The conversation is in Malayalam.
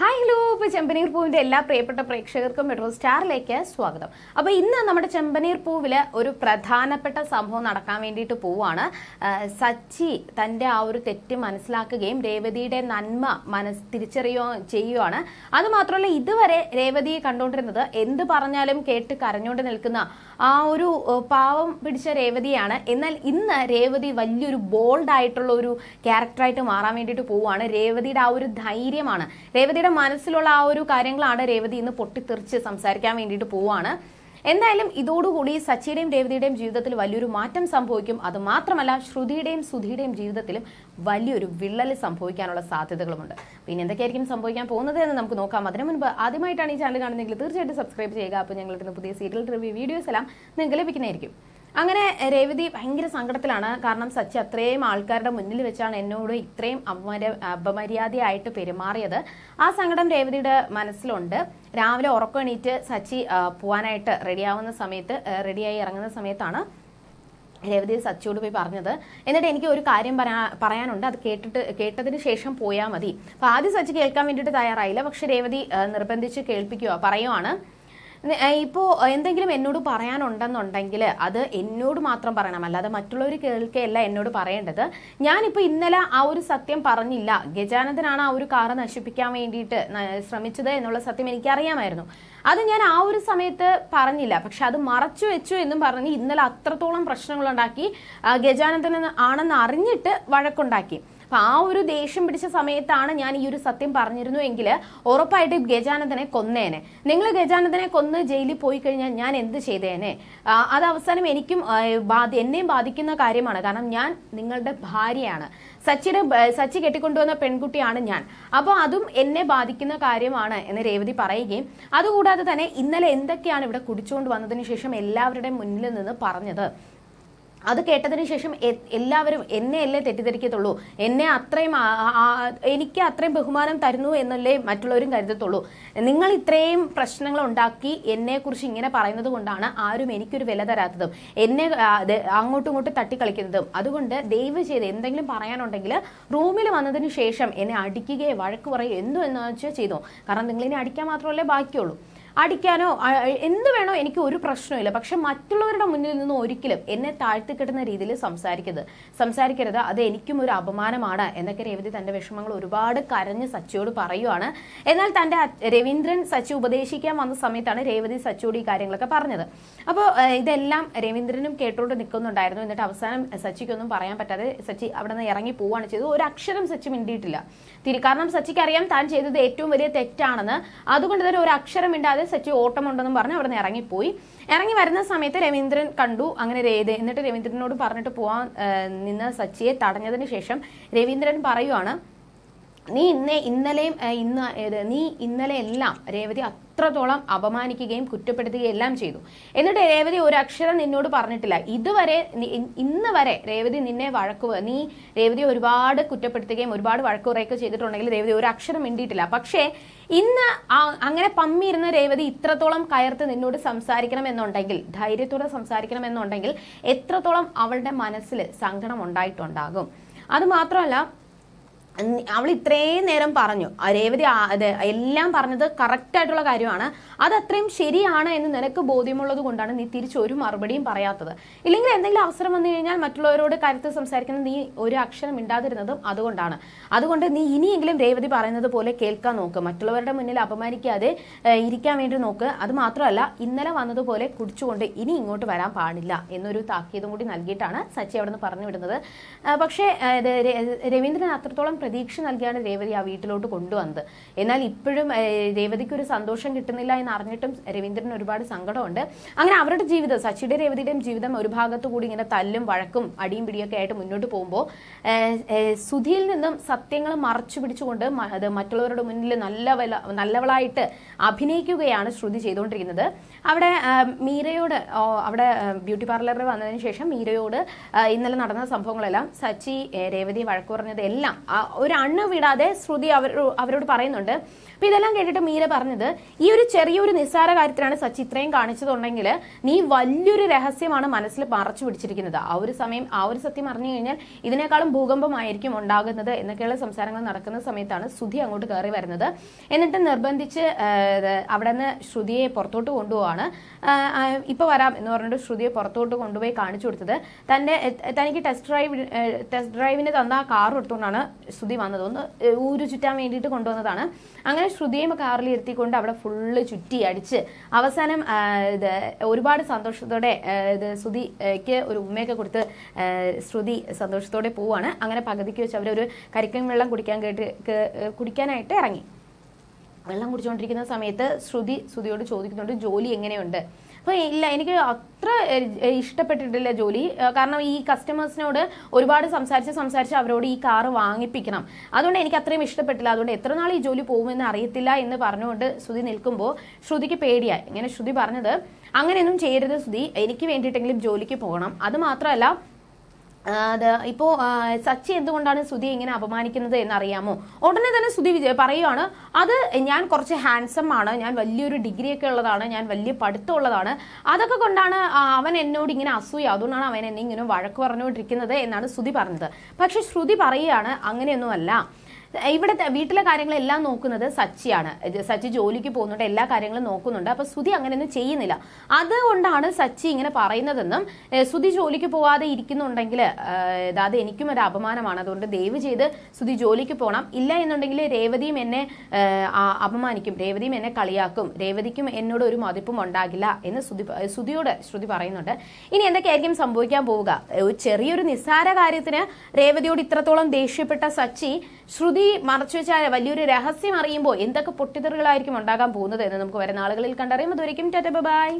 Hi hello. ഇപ്പോൾ ചെമ്പനീർ പൂവിന്റെ എല്ലാ പ്രിയപ്പെട്ട പ്രേക്ഷകർക്കും മെട്രോ സ്റ്റാറിലേക്ക് സ്വാഗതം. അപ്പോൾ ഇന്ന് നമ്മുടെ ചെമ്പനീർ പൂവിൽ ഒരു പ്രധാനപ്പെട്ട സംഭവം നടക്കാൻ വേണ്ടിയിട്ട് പോവാണ്. സച്ചി തന്റെ ആ ഒരു തെറ്റ് മനസ്സിലാക്കുകയും രേവതിയുടെ നന്മ മനസ് തിരിച്ചറിയോ ചെയ്യുകയാണ് അതുമാത്രമല്ല ഇതുവരെ രേവതിയെ കണ്ടുകൊണ്ടിരുന്നത് എന്ത് പറഞ്ഞാലും കേട്ട് കരഞ്ഞുകൊണ്ട് നിൽക്കുന്ന ആ ഒരു പാവം പിടിച്ച രേവതിയാണ്. എന്നാൽ ഇന്ന് രേവതി വലിയൊരു ബോൾഡ് ആയിട്ടുള്ള ഒരു ക്യാരക്ടറായിട്ട് മാറാൻ വേണ്ടിയിട്ട് പോവുകയാണ് രേവതിയുടെ ആ ഒരു ധൈര്യമാണ്. രേവതിയുടെ മനസ്സിലുള്ള ആ ഒരു കാര്യങ്ങളാണ് രേവതി ഇന്ന് പൊട്ടിത്തെറിച്ച് സംസാരിക്കാൻ വേണ്ടിയിട്ട് പോവാണ്. എന്തായാലും ഇതോടുകൂടി സച്ചിയുടെയും രേവതിയുടെയും ജീവിതത്തിൽ വലിയൊരു മാറ്റം സംഭവിക്കും. അത് മാത്രമല്ല ശ്രുതിയുടെയും സുധിയുടെയും ജീവിതത്തിലും വലിയൊരു വിള്ളൽ സംഭവിക്കാനുള്ള സാധ്യതകളുമുണ്ട്. പിന്നെ എന്തൊക്കെയായിരിക്കും സംഭവിക്കാൻ പോകുന്നത് എന്ന് നമുക്ക് നോക്കാം. അതിനു മുൻപ് ആദ്യമായിട്ടാണ് ഈ ചാനൽ കാണുന്നതെങ്കിൽ തീർച്ചയായിട്ടും സബ്സ്ക്രൈബ് ചെയ്യുക. അപ്പോൾ ഞങ്ങൾ പുതിയ സീരിയൽ റിവ്യൂ വീഡിയോസ് എല്ലാം നിങ്ങൾക്ക് ലഭിക്കുന്നതായിരിക്കും. അങ്ങനെ രേവതി ഭയങ്കര സങ്കടത്തിലാണ്. കാരണം സച്ചി അത്രയും ആൾക്കാരുടെ മുന്നിൽ വെച്ചാണ് എന്നോട് ഇത്രയും അപമര്യ അപമര്യാദയായിട്ട് പെരുമാറിയത്. ആ സങ്കടം രേവതിയുടെ മനസ്സിലുണ്ട്. രാവിലെ ഉറക്കം എണീറ്റ് സച്ചി പോവാനായിട്ട് റെഡിയാവുന്ന സമയത്ത് റെഡിയായി ഇറങ്ങുന്ന സമയത്താണ് രേവതി സച്ചിയോട് പോയി പറഞ്ഞത്. എന്നിട്ട് എനിക്ക് ഒരു കാര്യം പറയാ- പറയാനുണ്ട്. അത് കേട്ടിട്ട് കേട്ടതിന് ശേഷം പോയാൽ മതി. അപ്പോൾ ആദ്യം സച്ചി കേൾക്കാൻ വേണ്ടിയിട്ട് തയ്യാറായില്ല. പക്ഷെ രേവതി നിർബന്ധിച്ച് കേൾപ്പിക്കുക പറയുവാണ്. നി- ഏ, ഇപ്പോ എന്തെങ്കിലും എന്നോട് പറയാനുണ്ടെന്നുണ്ടെങ്കിൽ അത് എന്നോട് മാത്രം പറയണം. അല്ലാതെ മറ്റുള്ളവർ കേൾക്കുകയല്ല എന്നോട് പറയേണ്ടത്. ഞാനിപ്പോ ഇന്നലെ ആ ഒരു സത്യം പറഞ്ഞില്ല. ഗജാനന്ദനാണ് ആ ഒരു കാറ് നശിപ്പിക്കാൻ വേണ്ടിയിട്ട് ശ്രമിച്ചത് എന്നുള്ള സത്യം എനിക്കറിയാമായിരുന്നു. അത് ഞാൻ ആ ഒരു സമയത്ത് പറഞ്ഞില്ല. പക്ഷെ അത് മറച്ചു വെച്ചു എന്നും പറഞ്ഞ് ഇന്നലെ അത്രത്തോളം പ്രശ്നങ്ങളുണ്ടാക്കി ഗജാനന്ദൻ ആണെന്ന് അറിഞ്ഞിട്ട് വഴക്കുണ്ടാക്കി. അപ്പൊ ആ ഒരു ദേഷ്യം പിടിച്ച സമയത്താണ് ഞാൻ ഈ ഒരു സത്യം പറഞ്ഞിരുന്നു എങ്കിൽ ഉറപ്പായിട്ട് ഗജാനന്ദനെ കൊന്നേനെ. നിങ്ങൾ ഗജാനന്ദനെ കൊന്ന് ജയിലിൽ പോയി കഴിഞ്ഞാൽ ഞാൻ എന്ത് ചെയ്തേനെ? അത് അവസാനം എനിക്കും എന്നെയും ബാധിക്കുന്ന കാര്യമാണ്. കാരണം ഞാൻ നിങ്ങളുടെ ഭാര്യയാണ്. സച്ചിയുടെ സച്ചി കെട്ടിക്കൊണ്ടുവന്ന പെൺകുട്ടിയാണ് ഞാൻ. അപ്പോൾ അതും എന്നെ ബാധിക്കുന്ന കാര്യമാണ് എന്ന് രേവതി പറയുകയും അതുകൂടാതെ തന്നെ ഇന്നലെ എന്തൊക്കെയാണ് ഇവിടെ കുടിച്ചുകൊണ്ട് വന്നതിന് ശേഷം എല്ലാവരുടെയും മുന്നിൽ നിന്ന് പറഞ്ഞത്? അത് കേട്ടതിന് ശേഷം എല്ലാവരും എന്നെ അല്ലേ തെറ്റിദ്ധരിക്കത്തുള്ളൂ? എന്നെ അത്രയും എനിക്ക് അത്രയും ബഹുമാനം തരുന്നു എന്നല്ലേ മറ്റുള്ളവരും കരുതത്തുള്ളൂ. നിങ്ങൾ ഇത്രയും പ്രശ്നങ്ങൾ ഉണ്ടാക്കി എന്നെ കുറിച്ച് ഇങ്ങനെ പറയുന്നത് കൊണ്ടാണ് ആരും എനിക്കൊരു വില തരാത്തതും. എന്നെ അങ്ങോട്ടും ഇങ്ങോട്ടും തട്ടിക്കളിക്കുന്നതും. അതുകൊണ്ട് ദയവ് ചെയ്ത് എന്തെങ്കിലും പറയാനുണ്ടെങ്കിൽ റൂമിൽ വന്നതിന് ശേഷം എന്നെ അടിക്കുകയോ വഴക്ക് പറയുകയോ എന്തോ എന്ന് വെച്ചാൽ ചെയ്തോ. കാരണം നിങ്ങൾ ഇനി അടിക്കാൻ മാത്രമല്ലേ ബാക്കിയുള്ളൂ. അടിക്കാനോ എന്ത് വേണോ എനിക്ക് ഒരു പ്രശ്നമില്ല പക്ഷെ മറ്റുള്ളവരുടെ മുന്നിൽ നിന്ന് ഒരിക്കലും എന്നെ താഴ്ത്തിക്കെട്ടുന്ന രീതിയിൽ സംസാരിക്കരുത്. സംസാരിക്കരുത്. അത് എനിക്കും ഒരു അപമാനമാണ് എന്നൊക്കെ രേവതി തന്റെ വിഷമങ്ങൾ ഒരുപാട് കരഞ്ഞ് സച്ചിയോട് പറയുവാണ്. എന്നാൽ തന്റെ രവീന്ദ്രൻ സച്ചി ഉപദേശിക്കാൻ വന്ന സമയത്താണ് രേവതി സച്ചിയോട് ഈ കാര്യങ്ങളൊക്കെ പറഞ്ഞത്. അപ്പോൾ ഇതെല്ലാം രവീന്ദ്രനും കേട്ടോണ്ട് നിൽക്കുന്നുണ്ടായിരുന്നു. എന്നിട്ട് അവസാനം സച്ചിക്കൊന്നും പറയാൻ പറ്റാതെ സച്ചി അവിടെ നിന്ന് ഇറങ്ങി പോവുകയാണ് ചെയ്തത്. ഒരു അക്ഷരം സച്ചി മിണ്ടിയിട്ടില്ല. തിരി കാരണം സച്ചിക്ക് അറിയാം താൻ ചെയ്തത് ഏറ്റവും വലിയ തെറ്റാണെന്ന്. അതുകൊണ്ട് തന്നെ ഒരു അക്ഷരം മിണ്ടാതെ സച്ചി ഓട്ടമുണ്ടെന്നും പറഞ്ഞ് അവിടെ നിന്ന് ഇറങ്ങിപ്പോയി. ഇറങ്ങി വരുന്ന സമയത്ത് രവീന്ദ്രൻ കണ്ടു. അങ്ങനെ രേ- എന്നിട്ട് രവീന്ദ്രനോട് പറഞ്ഞിട്ട് പോവാൻ നിന്ന സച്ചിയെ തടഞ്ഞതിന് ശേഷം രവീന്ദ്രൻ പറയുവാണ് നീ ഇന്നേ ഇന്നലെയും ഇന്ന് നീ ഇന്നലെ എല്ലാം രേവതി അത്രത്തോളം അപമാനിക്കുകയും കുറ്റപ്പെടുത്തുകയും എല്ലാം ചെയ്തു. എന്നിട്ട് രേവതി ഒരു അക്ഷരം നിന്നോട് പറഞ്ഞിട്ടില്ല. ഇതുവരെ ഇന്ന് വരെ രേവതി നിന്നെ വഴക്കു നീ രേവതി ഒരുപാട് കുറ്റപ്പെടുത്തുകയും ഒരുപാട് വഴക്ക് പറയുകയൊക്കെ ചെയ്തിട്ടുണ്ടെങ്കിൽ രേവതി ഒരു അക്ഷരം മിണ്ടിയിട്ടില്ല. പക്ഷേ ഇന്ന് അങ്ങനെ പമ്മിയിരുന്ന രേവതി ഇത്രത്തോളം കയർത്ത് നിന്നോട് സംസാരിക്കണം എന്നുണ്ടെങ്കിൽ ധൈര്യത്തോടെ സംസാരിക്കണം എന്നുണ്ടെങ്കിൽ എത്രത്തോളം അവളുടെ മനസ്സിൽ സങ്കടം ഉണ്ടായിട്ടുണ്ടാകും. അത് മാത്രമല്ല അവൾ ഇത്രയും നേരം പറഞ്ഞു. രേവതി എല്ലാം പറഞ്ഞത് കറക്റ്റ് ആയിട്ടുള്ള കാര്യമാണ്. അത് അത്രയും ശരിയാണ് എന്ന് നിനക്ക് ബോധ്യമുള്ളത് കൊണ്ടാണ് നീ തിരിച്ച് ഒരു മറുപടിയും പറയാത്തത്. ഇല്ലെങ്കിൽ എന്തെങ്കിലും അവസരം വന്നു കഴിഞ്ഞാൽ മറ്റുള്ളവരോട് കരുത്ത് സംസാരിക്കുന്ന നീ ഒരു അക്ഷരം ഇണ്ടാതിരുന്നതും അതുകൊണ്ടാണ്. അതുകൊണ്ട് നീ ഇനിയെങ്കിലും രേവതി പറയുന്നത് പോലെ കേൾക്കാൻ നോക്ക്. മറ്റുള്ളവരുടെ മുന്നിൽ അപമാനിക്കാതെ ഇരിക്കാൻ വേണ്ടി നോക്ക്. അത് മാത്രമല്ല ഇന്നലെ വന്നതുപോലെ കുടിച്ചുകൊണ്ട് ഇനി ഇങ്ങോട്ട് വരാൻ പാടില്ല എന്നൊരു താക്കീതും കൂടി നൽകിയിട്ടാണ് സച്ചി അവിടെ നിന്ന് പറഞ്ഞു വിടുന്നത് പക്ഷേ രവീന്ദ്രൻ അത്രത്തോളം പ്രതീക്ഷ നൽകിയാണ് രേവതി ആ വീട്ടിലോട്ട് കൊണ്ടുവന്നത്. എന്നാൽ ഇപ്പോഴും രേവതിക്ക് ഒരു സന്തോഷം കിട്ടുന്നില്ല എന്ന് അറിഞ്ഞിട്ടും രവീന്ദ്രന് ഒരുപാട് സങ്കടമുണ്ട്. അങ്ങനെ അവരുടെ ജീവിതം സച്ചിയുടെ രേവതിയുടെയും ജീവിതം ഒരു ഭാഗത്തു കൂടി ഇങ്ങനെ തല്ലും വഴക്കും അടിയും പിടിയൊക്കെ ആയിട്ട് മുന്നോട്ട് പോകുമ്പോൾ സുധിയിൽ നിന്നും സത്യങ്ങൾ മറച്ചു പിടിച്ചുകൊണ്ട് അത് മറ്റുള്ളവരുടെ മുന്നിൽ നല്ല നല്ലവളായിട്ട് അഭിനയിക്കുകയാണ് ശ്രുതി ചെയ്തുകൊണ്ടിരിക്കുന്നത്. അവിടെ മീരയോട് അവിടെ ബ്യൂട്ടി പാർലറിൽ വന്നതിന് ശേഷം മീരയോട് ഇന്നലെ നടന്ന സംഭവങ്ങളെല്ലാം സച്ചി രേവതി വഴക്കു പറഞ്ഞത് എല്ലാം ഒരു അണ്ണ് വിടാതെ ശ്രുതി അവർ അവരോട് പറയുന്നുണ്ട്. അപ്പൊ ഇതെല്ലാം കേട്ടിട്ട് മീര പറഞ്ഞത് ഈ ഒരു ചെറിയൊരു നിസ്സാര കാര്യത്തിലാണ് സച്ചി ഇത്രയും കാണിച്ചതുണ്ടെങ്കിൽ നീ വലിയൊരു രഹസ്യമാണ് മനസ്സിൽ മറച്ചു പിടിച്ചിരിക്കുന്നത്. ആ ഒരു സമയം ആ ഒരു സത്യം അറിഞ്ഞു കഴിഞ്ഞാൽ ഇതിനേക്കാളും ഭൂകമ്പമായിരിക്കും ഉണ്ടാകുന്നത് എന്നൊക്കെയുള്ള സംസാരങ്ങൾ നടക്കുന്ന സമയത്താണ് ശ്രുതി അങ്ങോട്ട് കയറി വരുന്നത്. എന്നിട്ട് നിർബന്ധിച്ച് അവിടെ നിന്ന് ശ്രുതിയെ പുറത്തോട്ട് കൊണ്ടുപോവാണ്. ഇപ്പൊ വരാം എന്ന് പറഞ്ഞിട്ട് ശ്രുതിയെ പുറത്തോട്ട് കൊണ്ടുപോയി കാണിച്ചു കൊടുത്തത്. തന്റെ തനിക്ക് ടെസ്റ്റ് ഡ്രൈവ് ടെസ്റ്റ് ഡ്രൈവിന് തന്ന ആ കാർ എടുത്തുകൊണ്ടാണ് ശ്രുതി വന്നത്. ഒന്ന് ഊരു ചുറ്റാൻ വേണ്ടിയിട്ട് കൊണ്ടുവന്നതാണ്. അങ്ങനെ ശ്രുതിയും കാറിൽ ഇരുത്തിക്കൊണ്ട് അവിടെ ഫുള്ള് ചുറ്റി അടിച്ച് അവസാനം ഇത് ഒരുപാട് സന്തോഷത്തോടെ ഇത് ശ്രുതിക്ക് ഒരു ഉമ്മയൊക്കെ കൊടുത്ത് ശ്രുതി സന്തോഷത്തോടെ പോവാണ്. അങ്ങനെ പകുതിക്ക് വെച്ച് അവരൊരു കരിക്കൻ വെള്ളം കുടിക്കാൻ കേട്ട് കുടിക്കാനായിട്ട് ഇറങ്ങി. വെള്ളം കുടിച്ചുകൊണ്ടിരിക്കുന്ന സമയത്ത് ശ്രുതി ശ്രുതിയോട് ചോദിക്കുന്നുണ്ട് ജോലി എങ്ങനെയുണ്ട്? അപ്പോൾ ഇല്ല എനിക്ക് അത്ര ഇഷ്ടപ്പെട്ടിട്ടില്ല ജോലി. കാരണം ഈ കസ്റ്റമേഴ്സിനോട് ഒരുപാട് സംസാരിച്ച് സംസാരിച്ച് അവരോട് ഈ കാറ് വാങ്ങിപ്പിക്കണം. അതുകൊണ്ട് എനിക്ക് അത്രയും ഇഷ്ടപ്പെട്ടില്ല. അതുകൊണ്ട് എത്ര നാൾ ഈ ജോലി പോകുമെന്ന് അറിയത്തില്ല എന്ന് പറഞ്ഞുകൊണ്ട് ശ്രുതി നിൽക്കുമ്പോൾ ശ്രുതിക്ക് പേടിയായി. ഇങ്ങനെ ശ്രുതി പറഞ്ഞത് അങ്ങനെയൊന്നും ചെയ്യരുത് ശ്രുതി. എനിക്ക് വേണ്ടിയിട്ടെങ്കിലും ജോലിക്ക് പോകണം. അത് മാത്രമല്ല അത് ഇപ്പോ സച്ചി എന്തുകൊണ്ടാണ് സുധി ഇങ്ങനെ അപമാനിക്കുന്നത് എന്നറിയാമോ? ഉടനെ തന്നെ സുധി വിജയ പറയുവാണ് അത് ഞാൻ കുറച്ച് ഹാൻസം ആണ് ഞാൻ വലിയൊരു ഡിഗ്രി ഒക്കെ ഉള്ളതാണ് ഞാൻ വലിയ പഠിത്തമുള്ളതാണ് അതൊക്കെ കൊണ്ടാണ് അവൻ എന്നോട് ഇങ്ങനെ അസൂയ. അതുകൊണ്ടാണ് അവൻ എന്നെ ഇങ്ങനെ വഴക്ക് പറഞ്ഞുകൊണ്ടിരിക്കുന്നത് എന്നാണ് ശ്രുതി പറഞ്ഞത്. പക്ഷെ ശ്രുതി പറയുകയാണ് അങ്ങനെയൊന്നുമല്ല. ഇവിടുത്തെ വീട്ടിലെ കാര്യങ്ങളെല്ലാം നോക്കുന്നത് സച്ചിയാണ്. സച്ചി ജോലിക്ക് പോകുന്നുണ്ട് എല്ലാ കാര്യങ്ങളും നോക്കുന്നുണ്ട്. അപ്പൊ സുധി അങ്ങനെയൊന്നും ചെയ്യുന്നില്ല. അതുകൊണ്ടാണ് സച്ചി ഇങ്ങനെ പറയുന്നതെന്നും സുധി ജോലിക്ക് പോവാതെ ഇരിക്കുന്നുണ്ടെങ്കിൽ അതായത് അത് എനിക്കും ഒരു അപമാനമാണ്. അതുകൊണ്ട് ദയവ് ചെയ്ത് സുധി ജോലിക്ക് പോകണം ഇല്ല എന്നുണ്ടെങ്കിൽ രേവതിയും എന്നെ അപമാനിക്കും. രേവതിയും എന്നെ കളിയാക്കും. രേവതിക്കും എന്നോട് ഒരു മതിപ്പും ഉണ്ടാകില്ല എന്ന് സുധി സുധിയോട് ശ്രുതി പറയുന്നുണ്ട്. ഇനി എന്തൊക്കെയായിരിക്കും സംഭവിക്കാൻ പോവുക? ചെറിയൊരു നിസ്സാര കാര്യത്തിന് രേവതിയോട് ഇത്രത്തോളം ദേഷ്യപ്പെട്ട സച്ചി ശ്രുതി മറച്ചു വെച്ചാൽ വലിയൊരു രഹസ്യം അറിയുമ്പോൾ എന്തൊക്കെ പൊട്ടിത്തെറികളായിരിക്കും ഉണ്ടാകാൻ പോകുന്നത് എന്ന് നമുക്ക് വരുന്ന ആളുകളിൽ കണ്ടറിയാം. അതുവരെയും ടാറ്റ ബൈ